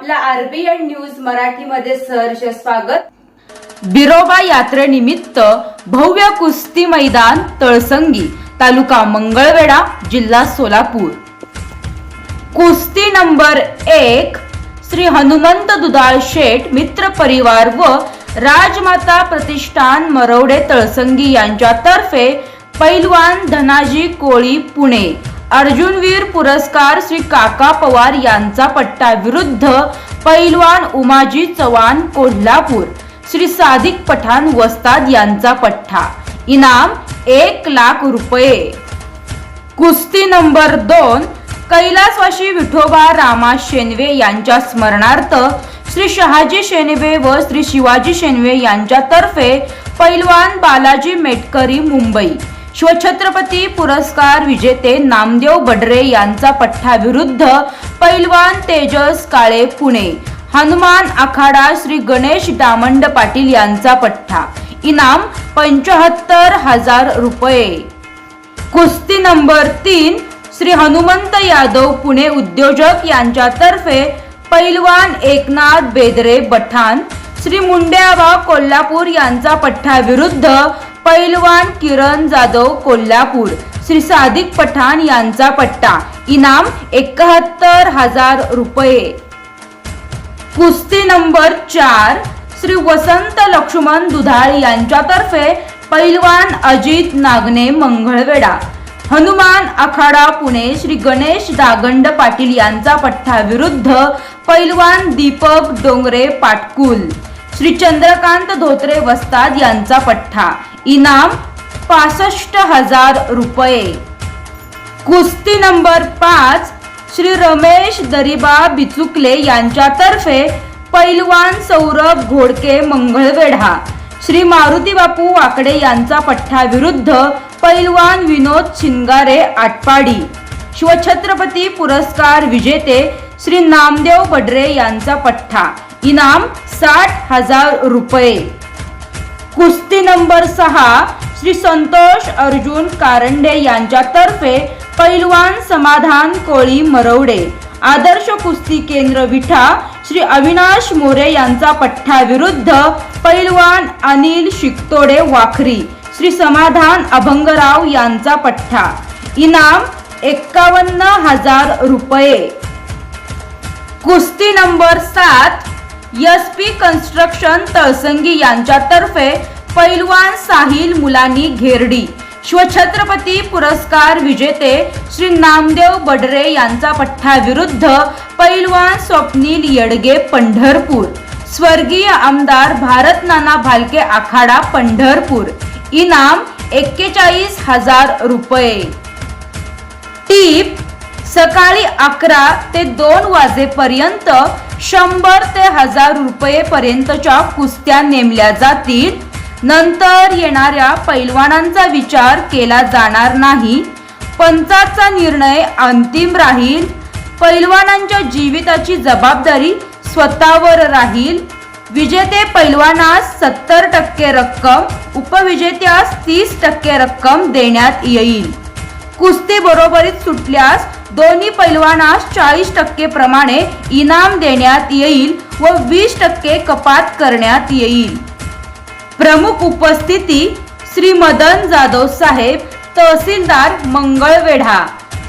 नमस्कार आपल्या RBN news मराठीमध्ये सहर्ष स्वागत. बिरोबा यात्रेनिमित्त भव्य कुस्ती मैदान तळसंगी तालुका मंगळवेढा जिल्हा सोलापूर. कुस्ती नंबर एक श्री हनुमंत दुधाळ शेठ मित्र परिवार व राजमाता प्रतिष्ठान मरवडे तळसंगी यांच्यातर्फे पैलवान धनाजी कोळी पुणे. अर्जुनवीर पुरस्कार श्री काका पवार यांचा पट्टा विरुद्ध पैलवान उमाजी चव्हाण कोल्हापूर. श्री सादिक पठाण वस्ताद यांचा पट्टा. इनाम एक लाख रुपये. कुस्ती नंबर दोन कैलासवाशी विठोबा रामा शेनवे यांच्या स्मरणार्थ श्री शहाजी शेनवे व श्री शिवाजी शेनवे यांच्यातर्फे पैलवान बालाजी मेटकरी मुंबई. शिवछत्रपती पुरस्कार विजेते नामदेव बडरे यांचा पठ्ठा विरुद्ध पैलवान तेजस काळे पुणे. हनुमान आखाडा श्री गणेश दामंड पाटील यांचा पठ्ठा. इनाम पंचाहत्तर हजार रुपये. कुस्ती नंबर तीन श्री हनुमंत यादव पुणे उद्योजक यांच्यातर्फे पैलवान एकनाथ बेदरे बठाण श्री मुंड्याबा कोल्हापूर यांचा पठ्ठा विरुद्ध पैलवान किरण जाधव कोल्हापूर. श्री सादिक पठाण यांचा पट्टा. इनाम एकाहत्तर हजार रुपये. कुस्ती नंबर चार. श्री वसंत लक्ष्मण दुधाळ यांच्यातर्फे पैलवान अजित नागने मंगळवेढा. हनुमान आखाडा पुणे श्री गणेश दागंड पाटील यांचा पठ्ठा विरुद्ध पैलवान दीपक डोंगरे पाटकुल. श्री चंद्रकांत धोत्रे वस्ताद यांचा पठ्ठा इनाम पासष्ट हजार रुपये. कुस्ती नंबर पाच श्री रमेश दरिबा बिचुकले यांच्यातर्फे पैलवान सौरभ घोडके मंगळवेढा. श्री मारुती बापू वाकडे यांचा पठ्ठा विरुद्ध पैलवान विनोद शिंगारे आटपाडी. शिवछत्रपती पुरस्कार विजेते श्री नामदेव बडरे यांचा पठ्ठा. इनाम साठ हजार रुपये. कुस्ती नंबर सहा श्री संतोष अर्जुन कारंडे यांच्यातर्फे पैलवान समाधान कोळी मरवडे. आदर्श कुस्ती केंद्र विठा श्री अविनाश मोरे यांचा पठ्ठा विरुद्ध पैलवान अनिल शिकतोडे वाखरी. श्री समाधान अभंगराव यांचा पठ्ठा. इनाम एक्कावन्न हजार रुपये. कुस्ती नंबर सात एस पी कन्स्ट्रक्शन तळसंगी यांच्यातर्फे पैलवान साहिल मुलानी घेरडी शिवछत्रपती पुरस्कार विजेते श्री नामदेव बडरे यांचा पठ्ठा विरुद्ध पैलवान स्वप्नील येडगे पंढरपूर. स्वर्गीय आमदार भारत नाना भालके आखाडा पंढरपूर. इनाम एक्केचाळीस हजार रुपये. टीप सकाळी अकरा ते दोन वाजेपर्यंत शंभर ते हजार रुपये पर्यंतच्या कुस्त्या नेमल्या जातील. नंतर येणाऱ्या पैलवानांचा विचार केला जाणार नाही. पंचाचा निर्णय अंतिम राहील. पैलवानांच्या जीविताची जबाबदारी स्वतःवर राहील. विजेते पैलवानास सत्तर टक्के रक्कम उपविजेत्यास तीस टक्के रक्कम देण्यात येईल. कुस्ती बरोबरीत सुटल्यास दोन्ही पैलवानास चाळीस टक्के प्रमाणे इनाम देण्यात येईल व वीस टक्के कपात करण्यात येईल. प्रमुख उपस्थिती श्री मदन जाधव साहेब तहसीलदार मंगळवेढा.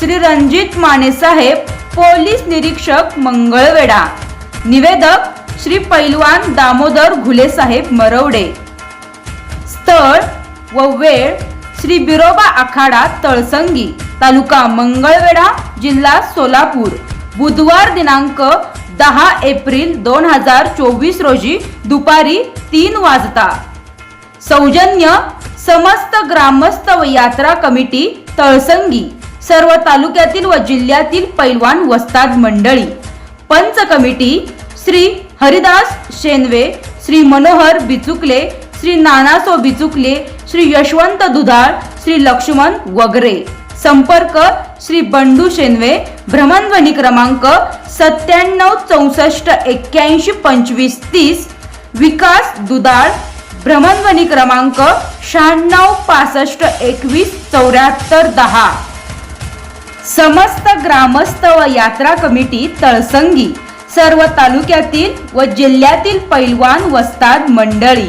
श्री रणजित माने साहेब पोलीस निरीक्षक मंगळवेढा. निवेदक श्री पैलवान दामोदर घुले साहेब मरवडे. स्थळ व वेळ श्री बिरोबा आखाडा तळसंगी तालुका मंगळवेढा जिल्हा सोलापूर. बुधवार दिनांक दहा एप्रिल दोन हजार चोवीस रोजी दुपारी तीन वाजता. सौजन्य समस्त ग्रामस्थ व यात्रा कमिटी तळसंगी सर्व तालुक्यातील व जिल्ह्यातील पैलवान वस्ताद मंडळी पंच कमिटी श्री हरिदास शेनवे श्री मनोहर बिचुकले श्री नानासो बिचुकले श्री यशवंत दुधाळ श्री लक्ष्मण वगरे. संपर्क श्री बंडू शेनवे भ्रमणध्वनी क्रमांक सत्त्याण्णव चौसष्ट एक्क्याऐंशी पंचवीस तीस. विकास दुधाळ भ्रमणध्वनी क्रमांक शहाण्णव पासष्ट एकवीस चौऱ्याहत्तर दहा. समस्त ग्रामस्थ व यात्रा कमिटी तळसंगी सर्व तालुक्यातील व जिल्ह्यातील पैलवान वस्ताद मंडळी.